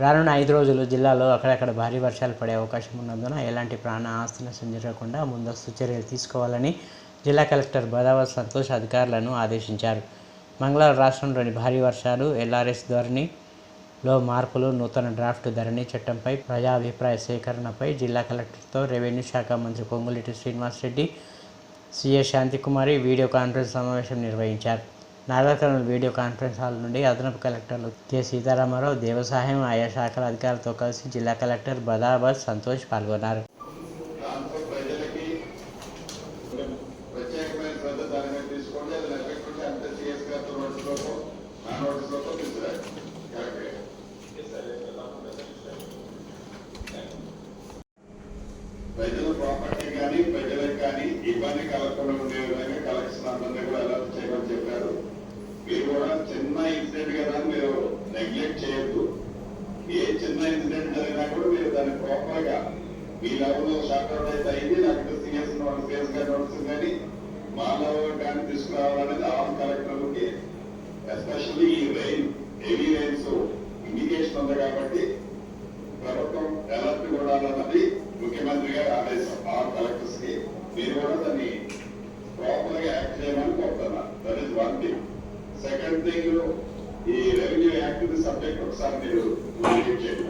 రానున్న ఐదు రోజులు జిల్లాలో అక్కడక్కడ భారీ వర్షాలు పడే అవకాశం ఉన్నందున ఎలాంటి ప్రాణ ఆస్తి నష్టం జరగకుండా ముందస్తు చర్యలు తీసుకోవాలని జిల్లా కలెక్టర్ బదావ సంతోష్ అధికారులను ఆదేశించారు. మంగళవారం రాష్ట్రంలోని భారీ వర్షాలు ఎల్ఆర్ఎస్ ధోరణిలో మార్పులు నూతన డ్రాఫ్ట్ ధరణి చట్టంపై ప్రజాభిప్రాయ సేకరణపై జిల్లా కలెక్టర్తో రెవెన్యూ శాఖ మంత్రి Ponguleti Srinivasa Reddy CA Shanti Kumari video conference సమావేశం నిర్వహించారు. నాగరకర్నూలు వీడియో కాన్ఫరెన్స్ హాల్ నుండి అదనపు కలెక్టర్లు కె. సీతారామారావు దేవసాయం ఆయా శాఖల అధికారులతో కలిసి జిల్లా కలెక్టర్ బదాబాద్ సంతోష్ పాల్గొన్నారు. ప్రజల ప్రాపర్టీ కానీ ప్రజలకు కానీ ఇబ్బంది కలగకుండా ఉండేవారు విధంగా కలెక్షన్ అందరినీ కూడా అలర్ట్ చేయమని చెప్పారు మీరు కూడా చిన్న కదా మీరు నెగ్లెక్ట్ చేయొద్దు. ఏ చిన్న ఇన్సిడెంట్ జరిగినా కూడా మీరు దాన్ని ప్రాపర్గా మీ లెవెల్ షార్ట్ అయితే అయింది నాకు సీనియర్స్ సిఎస్ గారు నోట్స్ కానీ మా లెవెల్ కానీ తీసుకురావాలనేది ఆల్ కలెక్టర్లకి ఎస్పెషల్లీ ఈ రైన్ హెవీ రైన్స్ ఇండికేషన్ ఉంది కాబట్టి ప్రభుత్వం అలర్ట్ కూడా అన్నది ముఖ్యమంత్రి గారు ఆదేశం. ఆల్ కలెక్టర్స్కి మీరు కూడా దాన్ని ప్రాపర్గా యాక్ట్ చేయమని కోరుతున్నా. That is one thing second thing ఈ రెవెన్యూ యాక్ట్ సబ్జెక్ట్ ఒకసారి మీరు చేయండి